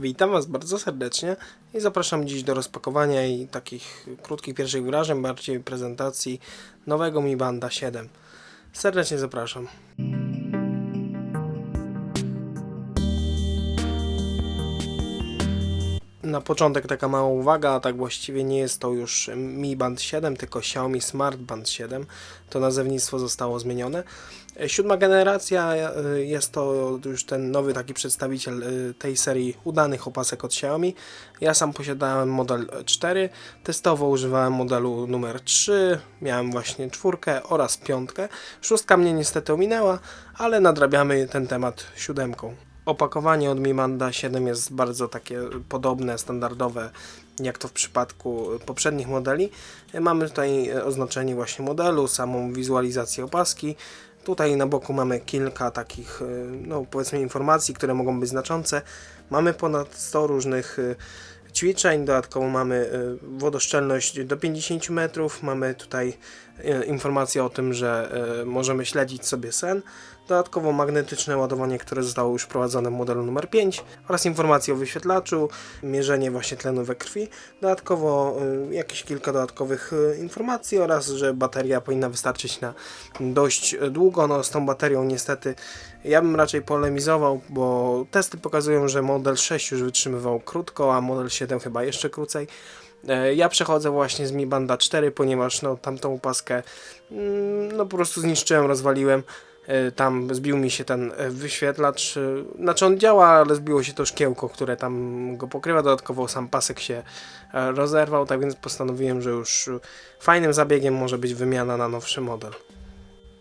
Witam Was bardzo serdecznie i zapraszam dziś do rozpakowania i takich krótkich pierwszych wrażeń, bardziej prezentacji nowego Mi Banda 7. Serdecznie zapraszam. Na początek taka mała uwaga, a tak właściwie nie jest to już Mi Band 7, tylko Xiaomi Smart Band 7. To nazewnictwo zostało zmienione. E, Siódma generacja e, jest to już ten nowy taki przedstawiciel e, tej serii udanych opasek od Xiaomi. Ja sam posiadałem model 4, testowo używałem modelu numer 3, miałem właśnie czwórkę oraz piątkę. Szóstka mnie niestety ominęła, ale nadrabiamy ten temat siódemką. Opakowanie od Mi Banda 7 jest bardzo takie podobne, standardowe, jak to w przypadku poprzednich modeli. Mamy tutaj oznaczenie właśnie modelu, samą wizualizację opaski. Tutaj na boku mamy kilka takich, no powiedzmy, informacji, które mogą być znaczące. Mamy ponad 100 różnych y, ćwiczeń, dodatkowo mamy y, wodoszczelność do 50 metrów, mamy tutaj y, informację o tym, że y, możemy śledzić sobie sen, dodatkowo magnetyczne ładowanie, które zostało już wprowadzone w modelu numer 5 oraz informacje o wyświetlaczu, mierzenie właśnie tlenu we krwi, dodatkowo y, jakieś kilka dodatkowych informacji oraz, że bateria powinna wystarczyć na dość długo, no z tą baterią niestety ja bym raczej polemizował, bo testy pokazują, że model 6 już wytrzymywał krótko, a model 7 chyba jeszcze krócej. E, Ja przechodzę właśnie z Mi Banda 4, ponieważ no, tamtą opaskę mm, no, po prostu zniszczyłem, rozwaliłem. E, Tam zbił mi się ten e, wyświetlacz. Znaczy on działa, ale zbiło się to szkiełko, które tam go pokrywa. Dodatkowo sam pasek się rozerwał, tak więc postanowiłem, że już fajnym zabiegiem może być wymiana na nowszy model.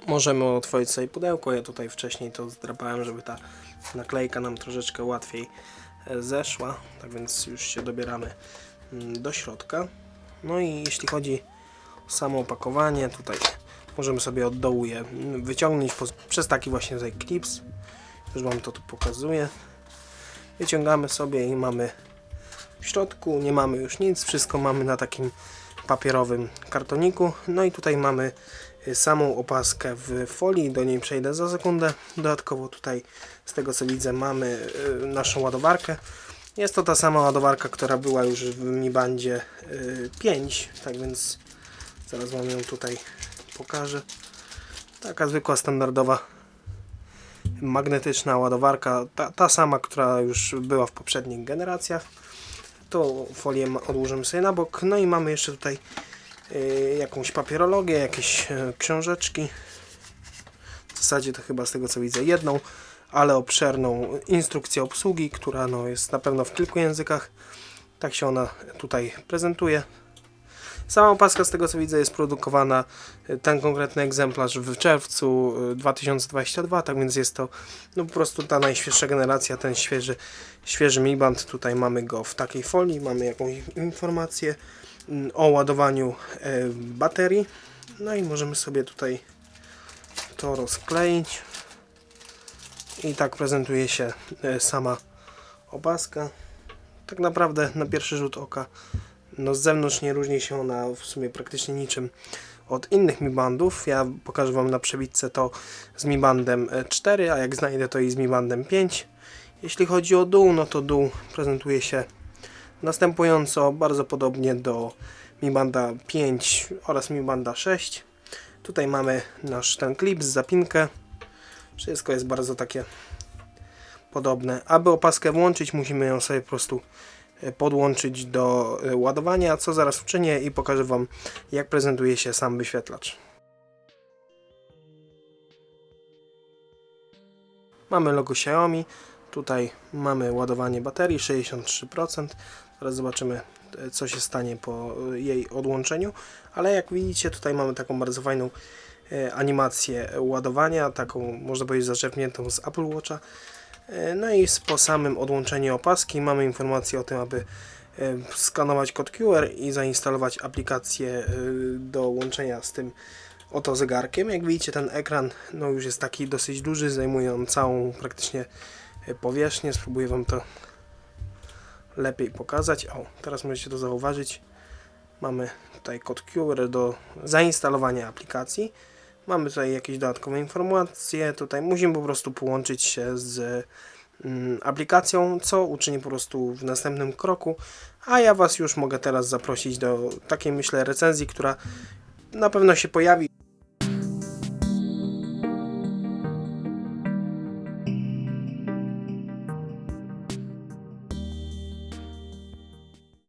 Możemy otworzyć sobie pudełko. Ja tutaj wcześniej to zdrapałem, żeby ta naklejka nam troszeczkę łatwiej zeszła. Tak więc już się dobieramy do środka. No i jeśli chodzi o samo opakowanie, tutaj możemy sobie od dołu je mm, wyciągnąć przez taki właśnie tutaj klips. Już Wam to tu pokazuję. Wyciągamy sobie i mamy w środku, nie mamy już nic, wszystko mamy na takim papierowym kartoniku. No i tutaj mamy y, samą opaskę w folii, do niej przejdę za sekundę. Dodatkowo tutaj z tego co widzę mamy y, naszą ładowarkę. Jest to ta sama ładowarka, która była już w Mi Bandzie y, 5, tak więc zaraz Wam ją tutaj pokażę. Taka zwykła, standardowa magnetyczna ładowarka, ta, ta sama, która już była w poprzednich generacjach. To folię odłożymy sobie na bok. No i mamy jeszcze tutaj y, jakąś papierologię, jakieś y, książeczki. W zasadzie to chyba z tego co widzę jedną, ale obszerną instrukcję obsługi, która no, jest na pewno w kilku językach. Tak się ona tutaj prezentuje. Sama opaska z tego co widzę jest produkowana y, ten konkretny egzemplarz w czerwcu y, 2022, tak więc jest to no po prostu ta najświeższa generacja, ten świeży, świeży Mi Band. Tutaj mamy go w takiej folii, mamy jakąś informację mm, o ładowaniu e, baterii. No i możemy sobie tutaj to rozkleić. I tak prezentuje się e, sama opaska. Tak naprawdę na pierwszy rzut oka no z zewnątrz nie różni się ona w sumie praktycznie niczym od innych Mi Bandów. Ja pokażę Wam na przebitce to z Mi Bandem e, 4, a jak znajdę to i z Mi Bandem 5. Jeśli chodzi o dół, no to dół prezentuje się następująco, bardzo podobnie do Mi Banda 5 oraz Mi Banda 6. Tutaj mamy nasz ten klip z zapinkę. Wszystko jest bardzo takie podobne. Aby opaskę włączyć, musimy ją sobie po prostu e, podłączyć do e, ładowania, co zaraz uczynię i pokażę Wam, jak prezentuje się sam wyświetlacz. Mamy logo Xiaomi, tutaj mamy ładowanie baterii 63%. Zaraz zobaczymy, e, co się stanie po jej odłączeniu, ale jak widzicie, tutaj mamy taką bardzo fajną animację ładowania, taką można powiedzieć zaczerpniętą z Apple Watcha. E, No i po samym odłączeniu opaski mamy informację o tym, aby e, skanować kod QR i zainstalować aplikację e, do łączenia z tym oto zegarkiem. Jak widzicie ten ekran no już jest taki dosyć duży, zajmuje on całą praktycznie e, powierzchnię. Spróbuję Wam to lepiej pokazać. O, teraz możecie to zauważyć. Mamy tutaj kod QR do zainstalowania aplikacji. Mamy tutaj jakieś dodatkowe informacje. Tutaj musimy po prostu połączyć się z mm, aplikacją, co uczynię po prostu w następnym kroku. A ja Was już mogę teraz zaprosić do takiej, myślę, recenzji, która na pewno się pojawi